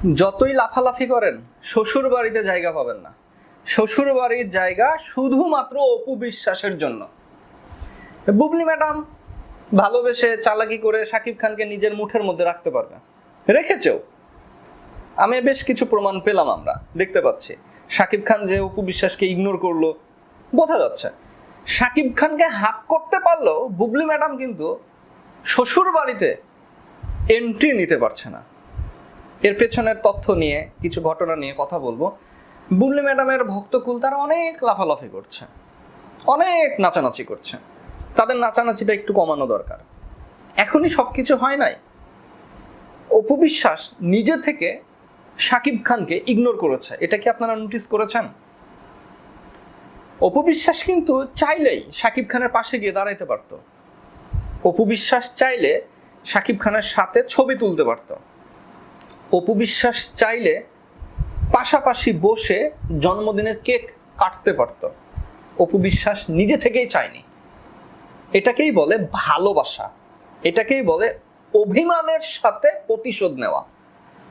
যতই লাফালাফি করেন শ্বশুর বাড়িতে জায়গা পাবেন না। শ্বশুর বাড়ির জায়গা শুধুমাত্র অপু বিশ্বাসের জন্য। বুবলি ম্যাডাম ভালোবেসে চালাকি করে শাকিব খানকে নিজের মুঠের মধ্যে রাখতে পারবে। রেখেছেও। আমি বেশ কিছু প্রমাণ পেলাম আমরা, দেখতে পাচ্ছি। শাকিব খান যে অপু বিশ্বাসকে ইগনোর করল, বোঝা যাচ্ছে। শাকিব খানকে হাক করতে পারলেও বুবলি ম্যাডাম কিন্তু শ্বশুর বাড়িতে এন্ট্রি নিতে পারছে না। এর পেছনের তথ্য নিয়ে, কিছু ঘটনা নিয়ে কথা বলব। বুবলি ম্যাডামের ভক্তকুল তারা অনেক লাফালাফি করছে। অনেক নাচানাচি করছে। তাদের নাচানাচিটা একটু কমানো দরকার। এখনই সব কিছু হয় নাই। অপু বিশ্বাস নিজে থেকে শাকিব খানকে ইগনোর করেছে। এটা কি আপনারা নোটিস করেছেন? অপু বিশ্বাস কিন্তু চাইলেই শাকিব খানের পাশে গিয়ে দাঁড়াইতে পারতো। অপু বিশ্বাস চাইলে শাকিব খানের সাথে ছবি তুলতে পারতো। অপু বিশ্বাস চাইলে পাশাপাশি বসে জন্মদিনের কেক কাটতে পারত। অপু বিশ্বাস নিজে থেকেই চায়নি। এটাকেই বলে ভালোবাসা। এটাকেই বলে অভিমানের সাথে প্রতিশোধ নেওয়া।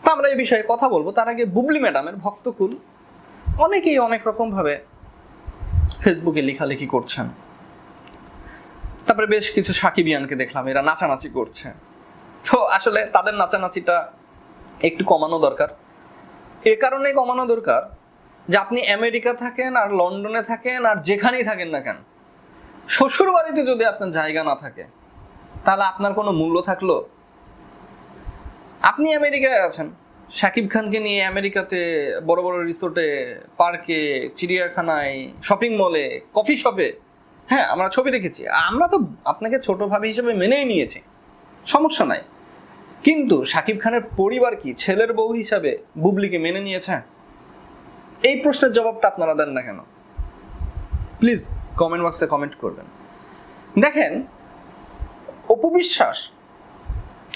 তা আমরা এই বিষয়ে কথা বলব। তার আগে বুবলি ম্যাডামের ভক্তকুল অনেকেই অনেক রকম ভাবে ফেসবুকে লেখালেখি করছেন। তারপরে বেশ কিছু সাকিবিয়ানকে দেখলাম, এরা নাচানাচি করছে। তো আসলে তাদের নাচানাচিটা একটু কমানো দরকার। এ কারণে কমানো দরকার যে আপনি আমেরিকা থাকেন আর লন্ডনে থাকেন আর যেখানেই থাকেন না কেন। শ্বশুর বাড়িতে যদি আপনার জায়গা না থাকে, তাহলে আপনার কোনো মূল্য থাকল? আপনি আমেরিকায় আছেন। শাকিব খানকে নিয়ে আমেরিকাতে বড় বড় রিসোর্টে, পার্কে, চিড়িয়াখানায়, শপিং মলে, কফি শপে হ্যাঁ আমরা ছবি দেখেছি। আমরা তো আপনাকে ছোট ভাবি হিসেবে মেনেই নিয়েছি। সমস্যা নাই। কিন্তু শাকিব খানের পরিবার কি ছেলের বউ হিসাবে বুবলিকে মেনে নিয়েছে? এই প্রশ্নের জবাবটা আপনারা দেন না কেন? প্লিজ কমেন্ট বক্সে কমেন্ট করবেন। দেখেন অপবিশ্বাস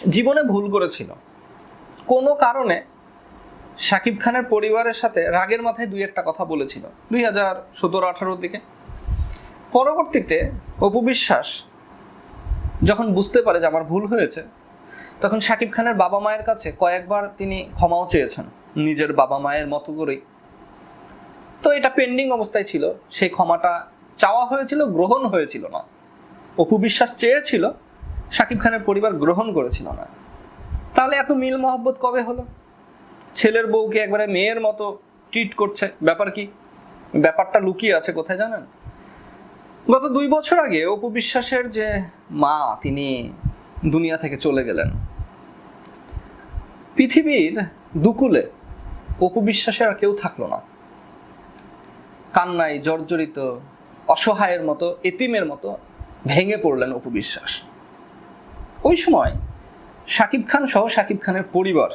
জীবনে ভুল করেছিল। কোনো কারণে শাকিব খানের পরিবারের সাথে রাগের মাথায় দুই একটা কথা বলেছিল। দুই হাজার সতেরো, আঠারোর দিকে। পরবর্তীতে অপবিশ্বাস যখন বুঝতে পারে যে আমার ভুল হয়েছে তখন শাকিব খানের বাবা মায়ের কাছে কয়েকবার তিনি ক্ষমাও চেয়েছেন, নিজের বাবা মায়ের মতো করেই। তো এটা পেন্ডিং অবস্থায় ছিল, সেই ক্ষমাটা চাওয়া হয়েছিল, গ্রহণ হয়েছিল না। অপু বিশ্বাস চেয়েছিল শাকিব খানের পরিবার গ্রহণ করেছিল না। তাহলে এত মিল মহব্বত কবে হলো? ছেলের বউকে একবারে মেয়ের মতো ট্রিট করছে, ব্যাপার কি? ব্যাপারটা লুকিয়ে আছে কোথায় জানেন? গত দুই বছর আগে অপু বিশ্বাসের যে মা, তিনি দুনিয়া থেকে চলে গেলেন। পৃথিবীর দুকুলে অপু বিশ্বাসের আর কেউ থাকল না। কান্নায় জর্জরিত, অসহায়ের মতো, এতিমের মতো ভেঙে পড়লেন অপু বিশ্বাস ওই সময় শাকিব খান সহ শাকিব খানের পরিবার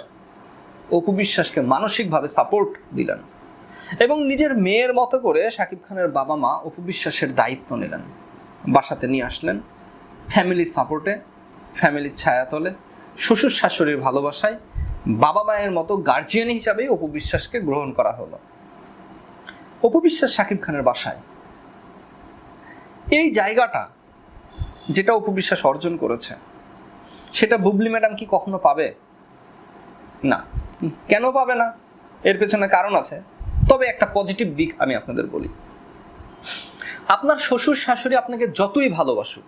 অপু বিশ্বাসকে মানসিকভাবে সাপোর্ট দিলেন এবং নিজের মেয়ের মতো করে শাকিব খানের বাবা মা অপু বিশ্বাসের দায়িত্ব নিলেন। বাসাতে নিয়ে আসলেন ফ্যামিলি সাপোর্টে ফ্যামিলির ছায়াতলে শ্বশুর শাশুড়ির ভালোবাসায় বাবা মায়ের মতো গার্জিয়ান হিসাবে অপু বিশ্বাসকে গ্রহণ করা হলো। অপু বিশ্বাস শাকিব খানের বাসায়। এই জায়গাটা যেটা অপু বিশ্বাস অর্জন করেছে, সেটা বুবলি ম্যাডাম কি কখনো পাবে? না। কেন পাবে না? এর পেছনে কারণ আছে। তবে একটা পজিটিভ দিক আমি আপনাদের বলি। আপনার শ্বশুর শাশুড়ি আপনাকে যতই ভালোবাসুক,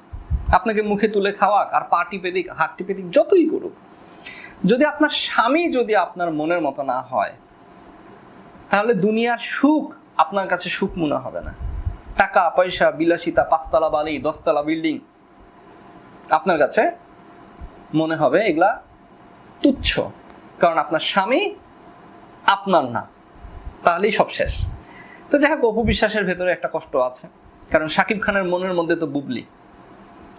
আপনাকে মুখে তুলে খাওয়াক আর পা টিপে দিক, হাত টিপে দিক, যতই করুক যদি আপনার স্বামী যদি আপনার মনের মতো না হয়, তাহলে দুনিয়ার সুখ আপনার কাছে সুখ মনে হবে না। টাকা, পয়সা, বিলাসিতা, পাঁচতলা বালি দশতলা বিল্ডিং আপনার কাছে মনে হবে এগুলা তুচ্ছ। কারণ আপনার স্বামী আপনার না। তাহলেই সব শেষ। তো যাই হোক, অপু বিশ্বাসের ভেতরে একটা কষ্ট আছে। কারণ শাকিব খানের মনের মধ্যে তো বুবলি।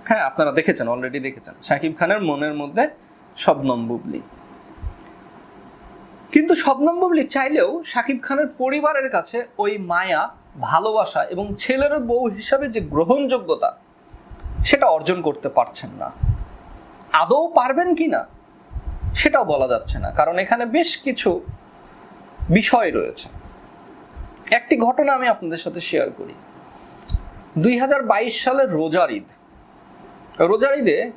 হ্যাঁ আপনারা দেখেছেন অলরেডি দেখেছেন। শাকিব খানের মনের মধ্যে শবনম বুবলি। কিন্তু শবনম বুবলি চাইলেও শাকিব খানের পরিবারের কাছে ওই মায়া, ভালোবাসা এবং ছেলের বউ হিসাবে যে গ্রহণযোগ্যতা, সেটা অর্জন করতে পারছেন না। আদৌ পারবেন কি না, সেটাও বলা যাচ্ছে না, কারণ এখানে বেশ কিছু বিষয় রয়েছে। একটি ঘটনা আমি আপনাদের সাথে শেয়ার করি। দুই হাজার বাইশ সালের রোজার ঈদ। রোজার ঈদে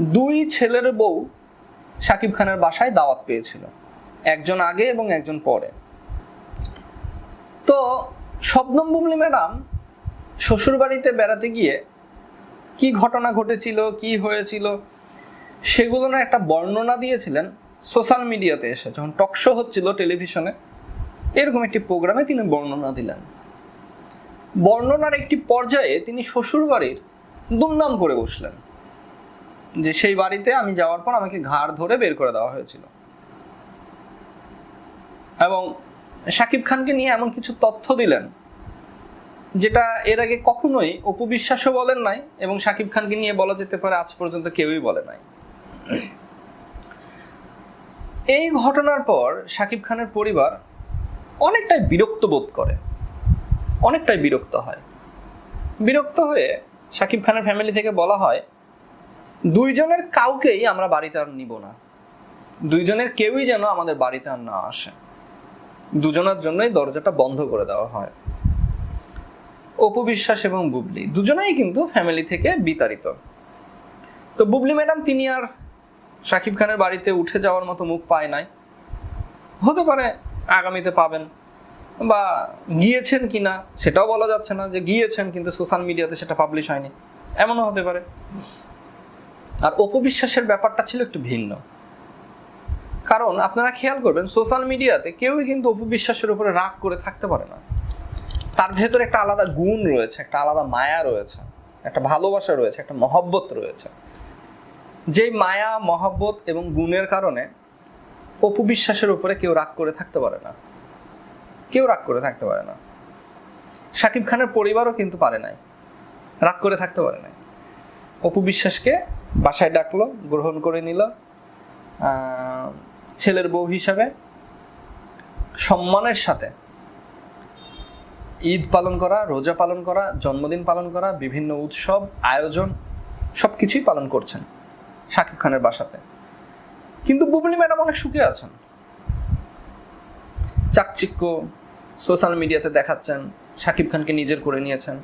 দুই ছেলের বউ শাকিব খানের বাসায় দাওয়াত পেয়েছিল, একজন আগে এবং একজন পরে। তো শবনম বুবলি ম্যাডাম শ্বশুরবাড়িতে বেড়াতে গিয়ে কি ঘটনা ঘটেছিল, কি হয়েছিল, সেগুলো না একটা বর্ণনা দিয়েছিলেন সোশ্যাল মিডিয়াতে এসে, যখন টক শো হচ্ছিল টেলিভিশনে, এরকম একটি প্রোগ্রামে তিনি বর্ণনা দিলেন। বর্ণনার একটি পর্যায়ে তিনি শ্বশুরবাড়ির দুমনাম করে বসলেন। যে সেই বাড়িতে আমি যাওয়ার পর আমাকে ঘাড় ধরে বের করে দেওয়া হয়েছিল। এবং শাকিব খানকে নিয়ে এমন কিছু তথ্য দিলেন, যেটা এর আগে কখনোই অপবিশ্বাসও বলেন নাই এবং শাকিব খানকে নিয়ে বলা যেতে পারে আজ পর্যন্ত কেউই বলে নাই। এই ঘটনার পর শাকিব খানের পরিবার অনেকটাই বিরক্ত বোধ করে, অনেকটাই বিরক্ত হয়। বিরক্ত হয়ে শাকিব খানের ফ্যামিলি থেকে বলা হয় দুইজনের কাউকেই আমরা বাড়িতে আর নিব না। দুইজনের কেউই যেন আমাদের বাড়িতে আর না আসে। দুজনের জন্যই দরজাটা বন্ধ করে দেওয়া হয়। অপু বিশ্বাস এবং বুবলি দুজনেই কিন্তু ফ্যামিলি থেকে বিতাড়িত। তো বুবলি ম্যাডাম, তিনি আর শাকিব খানের বাড়িতে উঠে যাওয়ার মতো মুখ পায় নাই। হতে পারে আগামীতে পাবেন বা গিয়েছেন কি না সেটাও বলা যাচ্ছে না যে গিয়েছেন, কিন্তু সোশ্যাল মিডিয়াতে সেটা পাবলিশ হয়নি। এমনও হতে পারে। আর অপবিশ্বাসের ব্যাপারটা ছিল একটু ভিন্ন। কারণ আপনারা খেয়াল করবেন, সোশ্যাল মিডিয়াতে কেউই কিন্তু অপবিশ্বাসের উপরে রাগ করে থাকতে পারে না। তার ভেতরে একটা আলাদা গুণ রয়েছে, একটা আলাদা মায়া রয়েছে, একটা ভালোবাসা রয়েছে, একটা মহব্বত রয়েছে। যেই মায়া, মহব্বত এবং গুণের কারণে অপবিশ্বাসের উপরে কেউ রাগ করে থাকতে পারে না। কেউ রাগ করে থাকতে পারে না। শাকিব খানের পরিবারও কিন্তু পারে নাই, রাগ করে থাকতে পারে নাই। অপু বিশ্বাসকে বাসায় ডাকলো, গ্রহণ করে নিল। ছেলের বউ হিসাবে সম্মানের সাথে ঈদ পালন করা, রোজা পালন করা, জন্মদিন পালন করা, বিভিন্ন উৎসব, আয়োজন সব কিছুই পালন করছেন শাকিব খানের বাসাতে। কিন্তু বুবলি ম্যাডাম অনেক সুখে আছেন। চাকচিক্য, সোশ্যাল মিডিয়াতে দেখাচ্ছেন, শাকিব খানকে নিজের করে নিয়েছেন।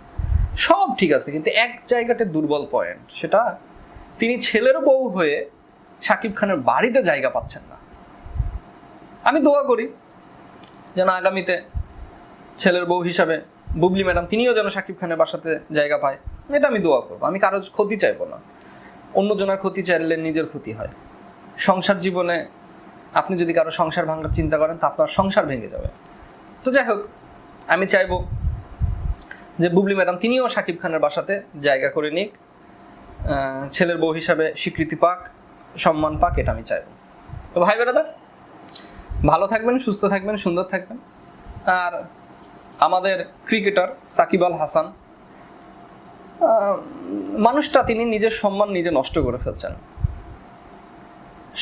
সব ঠিক আছে, কিন্তু এক জায়গাতে দুর্বল পয়েন্ট সেটা তিনি ছেলের বউ হয়ে শাকিব খানের বাড়িতে জায়গা পাচ্ছেন না। আমি দোয়া করি যেন আগামীতে ছেলের বউ হিসাবে বুবলি ম্যাডাম তিনিও যেন শাকিব খানের বাসাতে জায়গা পায়। এটা আমি দোয়া করব। আমি কারও ক্ষতি চাইব না। অন্যজনের ক্ষতি চাইলে নিজের ক্ষতি হয়। সংসার জীবনে আপনি যদি কারও সংসার ভাঙার চিন্তা করেন, তা আপনার সংসার ভেঙে যাবে। তো যাই হোক, আমি চাইব যে বুবলি ম্যাডাম তিনিও শাকিব খানের বাসাতে জায়গা করে নিক। ছেলের বউ হিসাবে স্বীকৃতি পাক, সম্মান পাক, এটা আমি চাইব। তো ভাই বেড়াদার ভালো থাকবেন, সুস্থ থাকবেন, সুন্দর থাকবেন। আর আমাদের ক্রিকেটার সাকিব আল হাসান মানুষটা তিনি নিজের সম্মান নিজে নষ্ট করে ফেলছেন।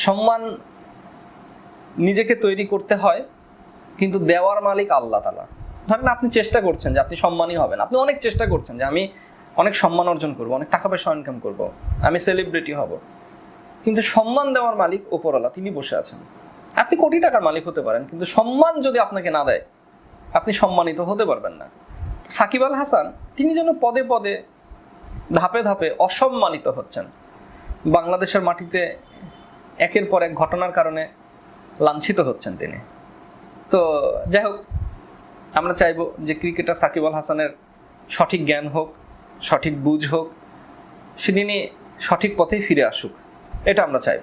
সম্মান নিজেকে তৈরি করতে হয়, কিন্তু দেওয়ার মালিক আল্লাহ তালা ধরেন আপনি চেষ্টা করছেন যে আপনি সম্মানী হবেন। আপনি অনেক চেষ্টা করছেন যে আমি অনেক সম্মান অর্জন করব, অনেক টাকা পয়সা ইনকাম করব, আমি সেলিব্রিটি হব। কিন্তু সম্মান দেওয়ার মালিক ওপরওয়ালা তিনি বসে আছেন। আপনি কোটি টাকার মালিক হতে পারেন, কিন্তু সম্মান যদি আপনাকে না দেয়, আপনি সম্মানিত হতে পারবেন না। সাকিব আল হাসান, তিনি যেন পদে পদে, ধাপে ধাপে অসম্মানিত হচ্ছেন। বাংলাদেশের মাটিতে একের পর এক ঘটনার কারণে লাঞ্ছিত হচ্ছেন তিনি। তো যাই হোক, আমরা চাইব যে ক্রিকেটার সাকিব আল হাসানের সঠিক জ্ঞান হোক সঠিক বুঝ হোক সেদিনই সঠিক পথে ফিরে আসুক এটা আমরা চাইব।